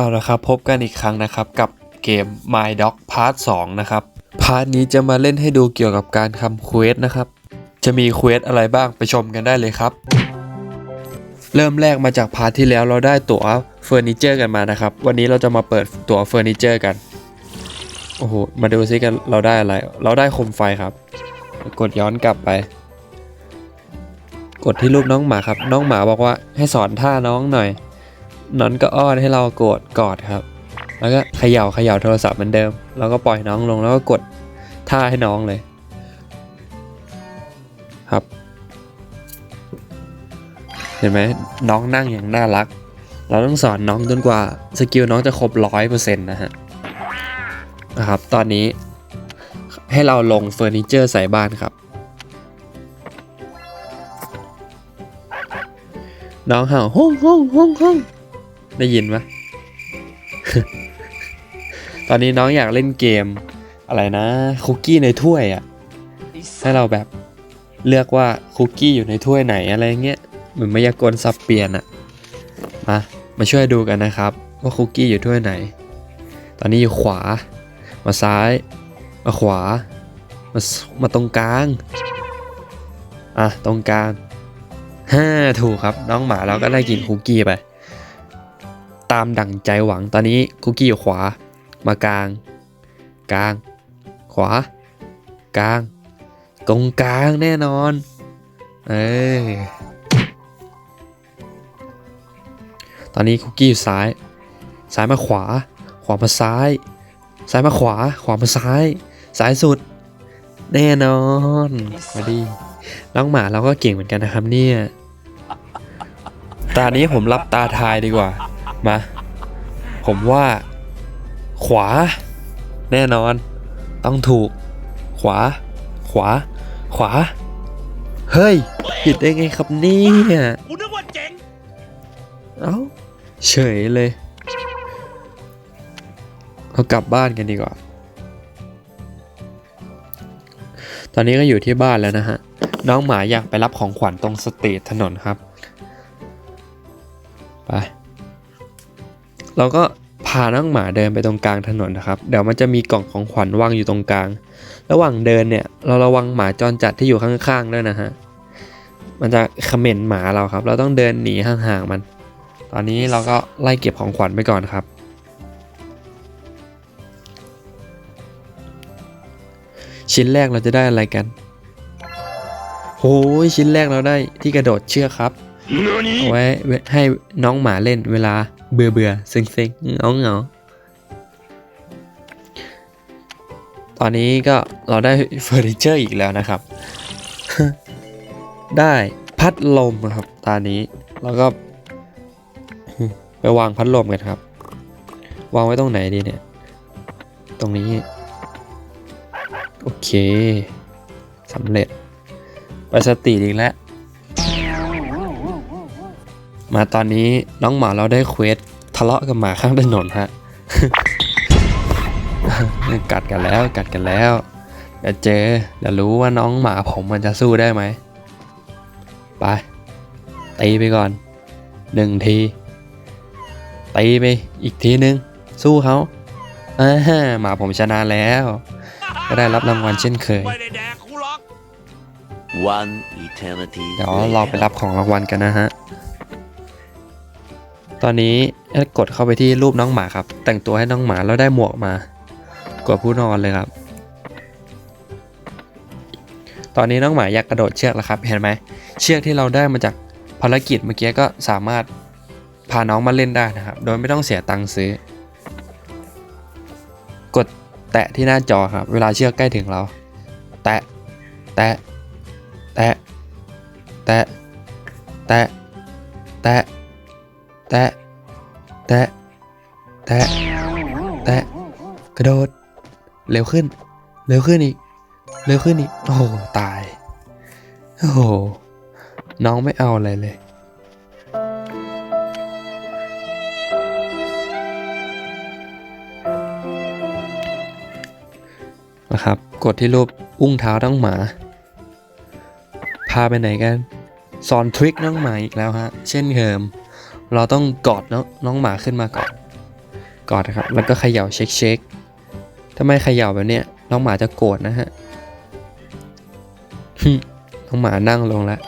เอาละครับพบกันอีกครั้งนะครับกับเกม My Dog Part 2 นะครับ พาร์ทนี้จะมาเล่นให้ดูเกี่ยวกับการทำเควสนะครับ จะมีเควสอะไรบ้างไปชมกันได้เลยครับ เริ่มแรกมาจากพาร์ทที่แล้วเราได้ตั๋วเฟอร์นิเจอร์กันมานะครับ วันนี้เราจะมาเปิดตั๋วเฟอร์นิเจอร์กัน โอ้โห มาดูซิกันเราได้อะไร เราได้โคมไฟครับ กดย้อนกลับไป กดที่รูปน้องหมาครับ น้องหมาบอกว่าให้สอนท่าน้องหน่อย นอนก็อ้อนให้เรากดกอดครับ แล้วก็เขย่าเขย่าโทรศัพท์เหมือนเดิม แล้วก็ปล่อยน้องลงแล้วก็กดท่าให้น้องเลย ครับ เห็นไหมน้องนั่งอย่างน่ารัก เราต้องสอนน้องจนกว่าสกิลน้องจะครบร้อยเปอร์เซ็นต์นะฮะนะครับ ตอนนี้ให้เราลงเฟอร์นิเจอร์ใส่บ้านครับ น้องเห่าห้องห้องห้องห้อง ได้ยินไหมตอนนี้น้องอยากเล่นเกมอะไรนะคุกกี้ในถ้วยอะ่ะให้เราแบบเลือกว่าคุกกี้อยู่ในถ้วยไหนอะไรเงี้ยเหมือนมายากลสับเปลี่ยนอะ่ะมามาช่วยดูกันนะครับ ว่าคุกกี้อยู่ถ้วยไหน ตอนนี้อยู่ขวา มาซ้าย มาขวา มาสมาตรงกลางอะตรงกลางฮ่าถูกครับน้องหมาเราก็ได้กินคุกกี้ไป ตามดั่งใจหวังตอนนี้คุกกี้อยู่ขวา มากลาง กลาง ขวา กลาง ตรงกลางแน่นอน เอ้ยตอนนี้คุกกี้อยู่ซ้าย ซ้ายมาขวา ขวามาซ้าย ซ้ายมาขวา ขวามาซ้าย ซ้ายสุด แน่นอนมาดีน้องหมาเราก็เก่งเหมือนกันนะครับเนี่ย ตานี้ผมรับตาทายดีกว่า มา ผมว่า ขวา แน่นอน ต้องถูก ขวา ขวา ขวา เฮ้ยผิดได้ไงครับเนี่ยกูนึกว่าเจ๋งเอ้าเฉยเลย เรากลับบ้านกันดีกว่า ตอนนี้ก็อยู่ที่บ้านแล้วนะฮะ น้องหมาอยากไปรับของขวัญตรงสตรีทถนนครับ ไป เราก็พาน้องหมาเดินไปตรงกลางถนนนะครับ เดี๋ยวมันจะมีกล่องของขวัญวางอยู่ตรงกลาง ระหว่างเดินเนี่ยเราระวังหมาจรจัดที่อยู่ข้างๆด้วยนะฮะ มันจะเขม่นหมาเราครับ เราต้องเดินหนีห่างๆมัน ตอนนี้เราก็ไล่เก็บของขวัญไปก่อนครับ ชิ้นแรกเราจะได้อะไรกันโอ้ยชิ้นแรกเราได้ที่กระโดดเชือกครับ เอาไว้ให้น้องหมาเล่นเวลาเบื่อเบื่อๆเซ็งเซ็งๆเงาเงาตอนนี้ก็เราได้เฟอร์นิเจอร์อีกแล้วนะครับ ได้พัดลมครับตอนนี้เราก็ ไปวางพัดลมกันครับ วางไว้ตรงไหนดีเนี่ย ตรงนี้ โอเคสำเร็จ ไปสตรีทอีกแล้ว มาตอนนี้น้องหมาเราได้เควสทะเลาะกับหมาข้างถนนฮะกัดกันแล้วกัดกันแล้วเดี๋ยวเจอเดี๋ยวรู้ว่าน้องหมาผมมันจะสู้ได้ไหมไปตีไปก่อนหนึ่งทีตีไปอีกทีนึง สู้เขาอ่าฮะหมาผมชนะแล้ว ก็ได้รับรางวัลเช่นเคยไม่ได้แดกกูหรอก One eternity เดี๋ยวเราไปรับของรางวัลกันนะฮะ ตอนนี้กดเข้าไปที่รูปน้องหมาครับ แต่งตัวให้น้องหมาแล้วได้หมวกมากดผู้นอนเลยครับ ตอนนี้น้องหมาอยากกระโดดเชือกแล้วครับ เห็นไหมเชือกที่เราได้มาจากภารกิจเมื่อกี้ก็สามารถพาน้องมาเล่นได้นะครับ โดยไม่ต้องเสียตังค์ซื้อ กดแตะที่หน้าจอครับ เวลาเชือกใกล้ถึงเรา แตะ แตะ แตะ แตะ แตะ แตะ แตะ แตะ แตะ แตะ กระโดด เร็วขึ้น เร็วขึ้นอีก เร็วขึ้นอีก โอ้โห ตาย โอ้โห น้องไม่เอาอะไรเลย นะครับ กดที่รูปอุ้งเท้าน้งหมา พาไปไหนกันสอนทริคน้องหมาอีกแล้วฮะ เช่นเดิม เราต้องกอดน้องน้องหมาขึ้นมาก่อนกอดนะครับแล้วก็เขย่าเช็คเช็คถ้าไม่เขย่าแบบเนี้ยน้องหมาจะโกรธนะฮะน้องหมานั่งลงแล้ว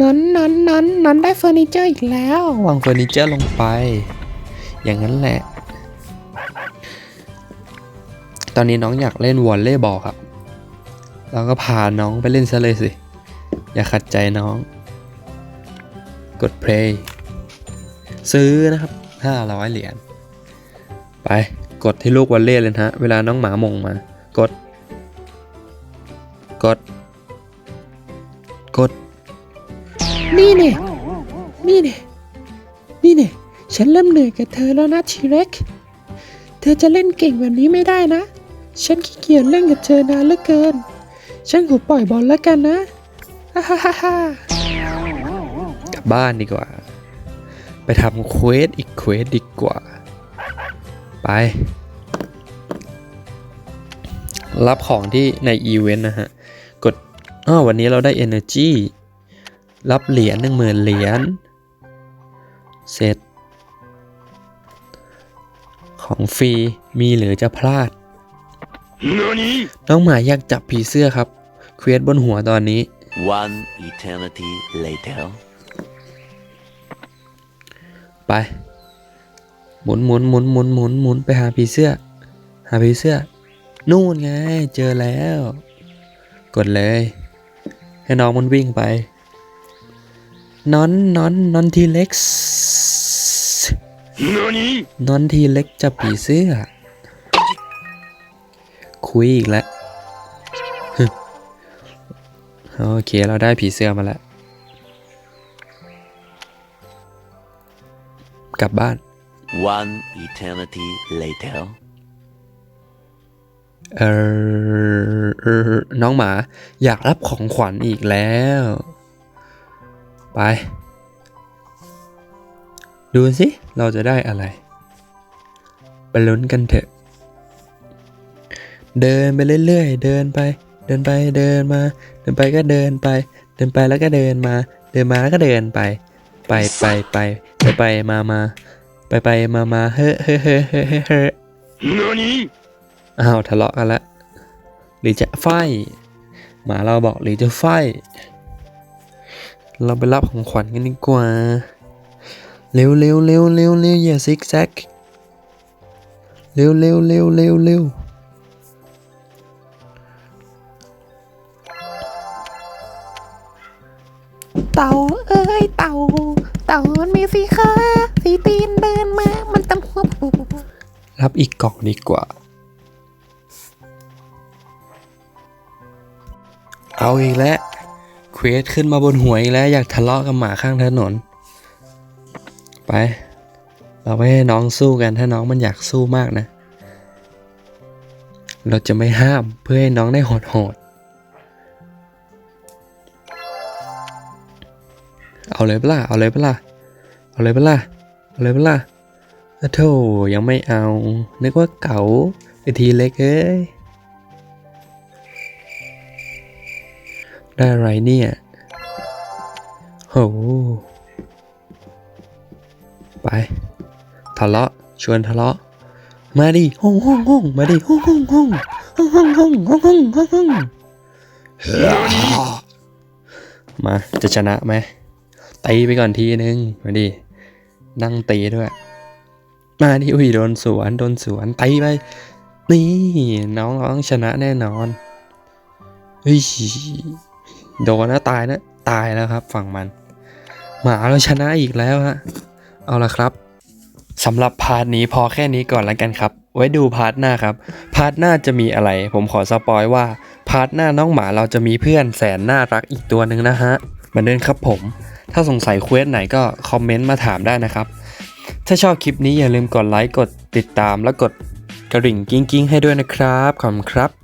นอนนอนนอนนอนได้เฟอร์นิเจอร์อีกแล้ววางเฟอร์นิเจอร์ลงไป อย่างนั้นแหละ ตอนนี้น้องอยากเล่นวอลเลย์บอลครับ เราก็พาน้องไปเล่นซะเลยสิ อย่าขัดใจน้อง กด play ซื้อนะครับ 500 เหรียญ ไป กดที่ลูกวอลเล่เลยฮะ เวลาน้องหมามงมา กด กด กด นี่เนี่ยนี่เนี่ยนี่เนี่ยฉันเริ่มเหนื่อยกับเธอแล้วนะทีเร็กเธอจะเล่นเก่งแบบนี้ไม่ได้นะ ฉันขี้เกียจเล่นกับเธอนานเหลือเกิน ฉันขอปล่อยบอลแล้วกันนะฮ่าฮ่าฮ่ากลับบ้านดีกว่า ไปทำเควสอีกเควสดีกว่า ไป รับของที่ในอีเวนต์นะฮะ กดอ้าววันนี้เราได้ Energy รับเหรียญหนึ่งหมื่นเหรียญ เสร็จ ของฟรีมีหรือจะพลาด น้องหมาอยากจับผีเสื้อครับ เควสบนหัวตอนนี้ One eternity later. ไป หมุนหมุนหมุนหมุนหมุนหมุนไปหาผีเสื้อ หาผีเสื้อ นู่นไง เจอแล้ว กดเลย ให้น้องมันวิ่งไป นอนนอนนอนทีเล็กนอนทีเล็กจับผีเสื้อ คุยอีกแล้วฮึโอเค เราได้ผีเสื้อมาแล้ว กลับบ้าน One eternity later. เออเออน้องหมาอยากรับของขวัญอีกแล้ว ไป ดูสิ เราจะได้อะไร ไปลุ้นกันเถอะ เดินไปเรื่อยๆ เดินไป เดินไป เดินมา เดินไปก็เดินไป เดินไปแล้วก็เดินมา เดินมาแล้วก็เดินไป ไปไปไปไปไปมามาไปไปมามาเฮ้เฮ้เฮ้เฮ้เฮ้เฮ้อ้าวทะเลาะกันละหรือจะไฟหมาเราบอกหรือจะไฟเราไปรับของขวัญกันดีกว่า เร็วเร็วเร็วเร็วเร็วอย่าซิกแซก เร็วเร็วเร็วเร็วเร็ว เต่าเอ้ยเต่า เต่ามันมีสีขาสีตีนเดินมามันตำหัวปูรับอีกกล่องดีกว่า เอาอีกแล้วเควสขึ้นมาบนหัวอีกแล้วอยากทะเลาะกับหมาข้างถนน ไป เราไปให้น้องสู้กันถ้าน้องมันอยากสู้มากนะ เราจะไม่ห้ามเพื่อให้น้องได้โหดโหด เอาเลยเปะล่าเอาเลยเปะล่าเอาเลยเปะล่าเอาเลยเปะล่าอะโธ่ยังไม่เอา นึกว่าเก๋าไอทีเล็กเอ้ย ได้อะไรเนี่ยโหไป ทะเลาะ ชวนทะเลาะ มาดิห้องห้องห้องมาดิห้องห้องห้องห้องห้องห้องห้องห้องห้องห้องมา จะชนะไหม ตีไปก่อนทีนึงมาดินั่งตีด้วยมาดิอุ้ยโดนสวนโดนสวนตีไปนี่น้องเราต้องชนะแน่นอนเฮ้ยโดนนะตายนะตายแล้วครับ ฝั่งมัน หมาเราชนะอีกแล้วฮะเอาละครับสำหรับพาร์ทนี้พอแค่นี้ก่อนแล้วกันครับ ไว้ดูพาร์ทหน้าครับ พาร์ทหน้าจะมีอะไร ผมขอสปอยว่า พาร์ทหน้าน้องหมาเราจะมีเพื่อนแสนน่ารักอีกตัวหนึ่งนะฮะเหมือนเดิมครับผม ถ้าสงสัยเควสไหนก็คอมเมนต์มาถามได้นะครับ ถ้าชอบคลิปนี้อย่าลืมกดไลค์กดติดตามและกดกระดิ่งกิ้งกิ้งๆให้ด้วยนะครับขอบคุณครับ